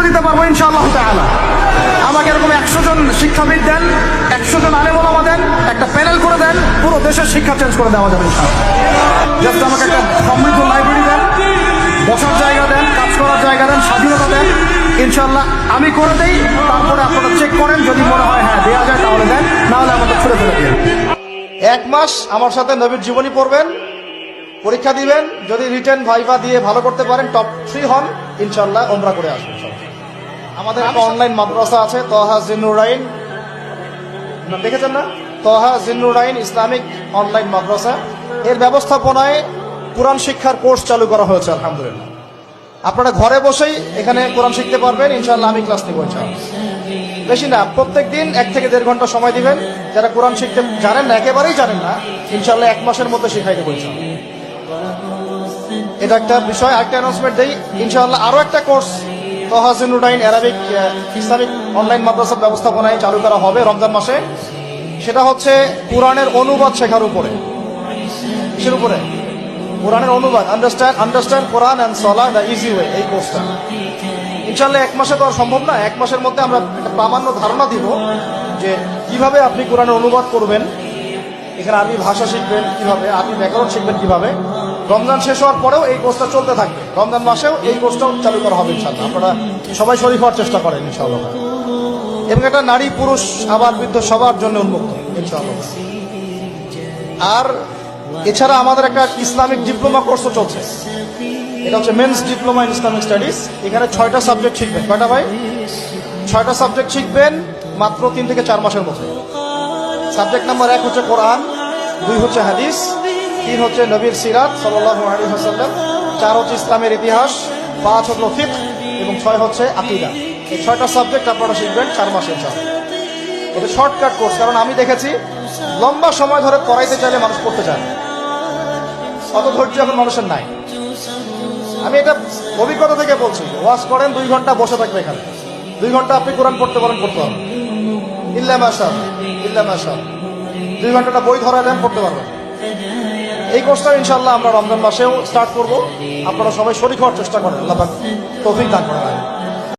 একা দিতে পারব ইনশাআল্লাহ তাআলা। আমাকে এরকম একশো জন শিক্ষাবিদ দেন, একশো জন আলেমা দেন, একটা প্যানেল করে দেন, পুরো দেশের শিক্ষা চেঞ্জ করে দেওয়া যাবে জাস্ট আমাকে একটা সমৃদ্ধ লাইব্রেরি দেন, বসার জায়গা দেন, কাজ করার জায়গা দেন, স্বাধীনতা দেন ইনশাল্লাহ আমি করে দেই, তারপরে আপনারা চেক করেন, যদি মনে হয় হ্যাঁ দেওয়া যায় তাহলে দেন না হলে আমাকে ছুড়ে ফেলে দিন এক মাস আমার সাথে নবীর জীবনী পড়বেন, পরীক্ষা দিবেন, যদি রিটার্ন ভাইভা দিয়ে ভালো করতে পারেন টপ থ্রি হন ইনশাল্লাহ ওমরা করে আসবেন। আমাদের একটা অনলাইন মাদ্রাসা আছে তহা জিন্নুরাইন না, দেখেছেন না? তহা জিন্নুরাইন ইসলামিক অনলাইন মাদ্রাসা। এর ব্যবস্থাপনায় কোরআন শিক্ষার কোর্স চালু করা হয়েছে আলহামদুলিল্লাহ। আপনারা ঘরে বসেই এখানে কোরআন শিখতে পারবেন ইনশাল্লাহ আমি ক্লাস নিব বেশি না প্রত্যেক দিন এক থেকে দেড় ঘণ্টা সময় দিবেন। যারা কোরআন শিখতে জানেন না একেবারেই জানেন না ইনশাল্লাহ এক মাসের মধ্যে শিখাই দেবো এটা একটা বিষয় একটা অ্যানাউন্সমেন্ট দেই। ইনশাআল্লাহ আরও একটা কোর্স তহাজিনুডাইন অ্যারাবিক ইসলামিক অনলাইন মাদ্রাসার ব্যবস্থাপনায় চালু করা হবে রমজান মাসে। সেটা হচ্ছে কোরআনের অনুবাদ শেখার উপরে। কিসের উপরে? কোরআনের অনুবাদ। Understand understand Quran and Salah the easy way এই কোর্সটা ইনশাল্লাহ এক মাসে তো আর সম্ভব না। এক মাসের মধ্যে আমরা একটা প্রামাণ্য ধারণা দিব যে কীভাবে আপনি কোরআনের অনুবাদ করবেন, এখানে আরবি ভাষা শিখবেন কীভাবে, আরবি ব্যাকরণ শিখবেন কীভাবে। রমজান শেষ হওয়ার পরেও এই কোর্সটা চলতে থাকবে। রমজান মাসেও এই কোর্সটাও চালু করা হবে ইনশাল্লাহ আপনারা সবাই শরীর হওয়ার চেষ্টা করেন ইনশাআল্লাহ। এবং এটা নারী পুরুষ আবার বৃদ্ধ সবার জন্য উন্মুক্ত, ইনশাআল্লাহ। আর এছাড়া আমাদের একটা ইসলামিক ডিপ্লোমা কোর্সও চলছে। এটা হচ্ছে men's diploma in Islamic studies. এখানে ছয়টা সাবজেক্ট শিখবেন। কয়টা ভাই? ছয়টা সাবজেক্ট শিখবেন মাত্র তিন থেকে চার মাসের মধ্যে। সাবজেক্ট নাম্বার এক হচ্ছে কোরআন, দুই হচ্ছে হাদিস তিন হচ্ছে নবীর সিরাত সাল্লাল্লাহু আলাইহি ওয়াসাল্লাম। চার হচ্ছে ইসলামের ইতিহাস, পাঁচ হলো ফিকহ এবং ছয় হচ্ছে আকিদা। এই ছয়টা সাবজেক্ট আপনারা শিখবেন চার মাসের জন্য এটা শর্টকাট কোর্স, কারণ আমি দেখেছি লম্বা সময় ধরে পড়াইতে চাইলে মানুষ পড়তে চায়। অত ধৈর্য এখন মানুষের নাই। আমি এটা অভিজ্ঞতা থেকে বলছি, ওয়াজ করেন দুই ঘণ্টা বসে থাকবে এখানে। দুই ঘণ্টা আপনি কোরআন পড়তে পারেন, পড়তে পারবেন। ইল্লা মাসা ইল্লা মাসা দুই ঘন্টাটা বই ধরা দেন পড়তে পারবেন। এই কোর্সটা ইনশাল্লাহ আমরা রমজান মাসেও স্টার্ট করব। আপনারা সবাই শরীর হওয়ার চেষ্টা করেন, আল্লাহ তফিক দান করেন।